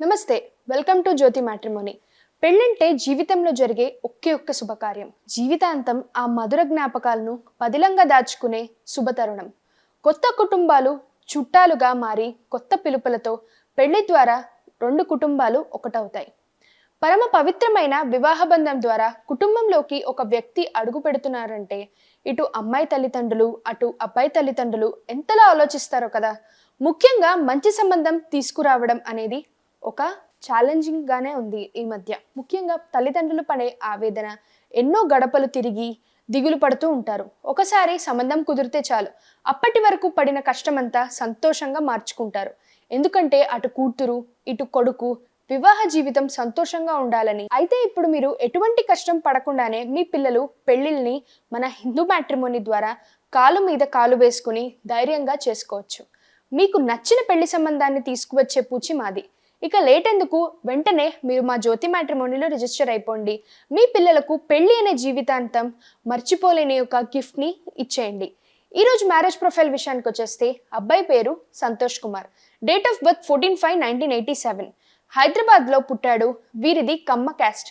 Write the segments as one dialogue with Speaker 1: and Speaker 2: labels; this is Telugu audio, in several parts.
Speaker 1: నమస్తే వెల్కమ్ టు జ్యోతి మ్యాట్రిమోని. పెళ్ళంటే జీవితంలో జరిగే ఒకే ఒక్క శుభకార్యం. జీవితాంతం ఆ మధుర జ్ఞాపకాలను పదిలంగా దాచుకునే శుభతరుణం. కొత్త కుటుంబాలు చుట్టాలుగా మారి కొత్త పిలుపులతో పెళ్ళి ద్వారా రెండు కుటుంబాలు ఒకటవుతాయి. పరమ పవిత్రమైన వివాహ బంధం ద్వారా కుటుంబంలోకి ఒక వ్యక్తి అడుగు పెడుతున్నారంటే ఇటు అమ్మాయి తల్లిదండ్రులు అటు అబ్బాయి తల్లిదండ్రులు ఎంతలా ఆలోచిస్తారో కదా. ముఖ్యంగా మంచి సంబంధం తీసుకురావడం అనేది ఒక ఛాలెంజింగ్గానే ఉంది ఈ మధ్య. ముఖ్యంగా తల్లిదండ్రులు పడే ఆవేదన ఎన్నో గడపలు తిరిగి దిగులు పడుతూ ఉంటారు. ఒకసారి సంబంధం కుదిరితే చాలు. అప్పటి వరకు పడిన కష్టమంతా సంతోషంగా మార్చుకుంటారు. ఎందుకంటే అటు కూతురు ఇటు కొడుకు వివాహ జీవితం సంతోషంగా ఉండాలని. అయితే ఇప్పుడు మీరు ఎటువంటి కష్టం పడకుండానే మీ పిల్లలు పెళ్ళిళ్ళని మన హిందూ మ్యాట్రిమోని ద్వారా కాలు మీద కాలు వేసుకుని ధైర్యంగా చేసుకోవచ్చు. మీకు నచ్చిన పెళ్ళి సంబంధాన్ని తీసుకువచ్చే పూచి మాది. ఇక లేట్ ఎందుకు? వెంటనే మీరు మా జ్యోతి మ్యాట్రిమోనీలో రిజిస్టర్ అయిపోండి. మీ పిల్లలకు పెళ్ళి అనే జీవితాంతం మర్చిపోలేని ఒక గిఫ్ట్ని ఇచ్చేయండి. ఈరోజు మ్యారేజ్ ప్రొఫైల్ విషయానికి వచ్చేస్తే అబ్బాయి పేరు Santosh Kumar. Date of birth fourteen five nineteen eighty seven హైదరాబాద్లో పుట్టాడు. వీరిది కమ్మ క్యాస్ట్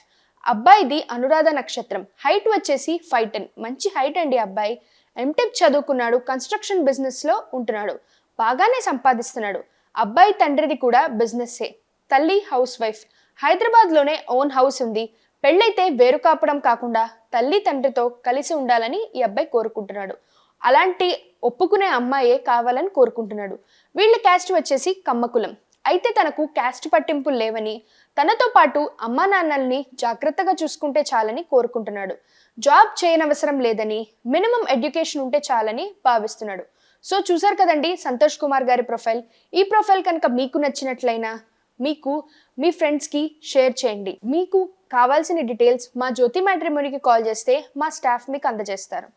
Speaker 1: అబ్బాయిది అనురాధ నక్షత్రం. హైట్ వచ్చేసి ఫైవ్ టెన్ మంచి హైట్ అండి అబ్బాయి. ఎంటెక్ చదువుకున్నాడు. కన్స్ట్రక్షన్ బిజినెస్లో ఉంటున్నాడు. బాగానే సంపాదిస్తున్నాడు. అబ్బాయి తండ్రిది కూడా బిజినెస్సే తల్లి హౌస్ వైఫ్. హైదరాబాద్లోనే ఓన్ హౌస్ ఉంది. పెళ్ళైతే వేరు కాపడం కాకుండా తల్లి తండ్రితో కలిసి ఉండాలని ఈ అబ్బాయి కోరుకుంటున్నాడు. అలాంటి ఒప్పుకునే అమ్మాయే కావాలని కోరుకుంటున్నాడు. వీళ్ళ క్యాస్ట్ వచ్చేసి కమ్మకులం. అయితే తనకు క్యాస్ట్ పట్టింపులు లేవని తనతో పాటు అమ్మా నాన్నల్ని జాగ్రత్తగా చూసుకుంటే చాలని కోరుకుంటున్నాడు. జాబ్ చేయనవసరం లేదని మినిమం ఎడ్యుకేషన్ ఉంటే చాలని భావిస్తున్నాడు. సో చూసారు కదండి సంతోష్ కుమార్ గారి ప్రొఫైల్. ఈ ప్రొఫైల్ కనుక మీకు నచ్చినట్లయినా మీకు మీ ఫ్రెండ్స్కి షేర్ చేయండి. మీకు కావాల్సిన డీటెయిల్స్ మా జ్యోతి మ్యాట్రిమోనీకి కాల్ చేస్తే మా స్టాఫ్ మీకు అందజేస్తారు.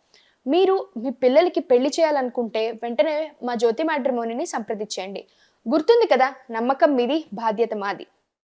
Speaker 1: మీరు మీ పిల్లలకి పెళ్ళి చేయాలనుకుంటే వెంటనే మా జ్యోతి మ్యాట్రిమోనీని సంప్రదించండి. గుర్తుంది కదా నమ్మకం మీది బాధ్యత మాది.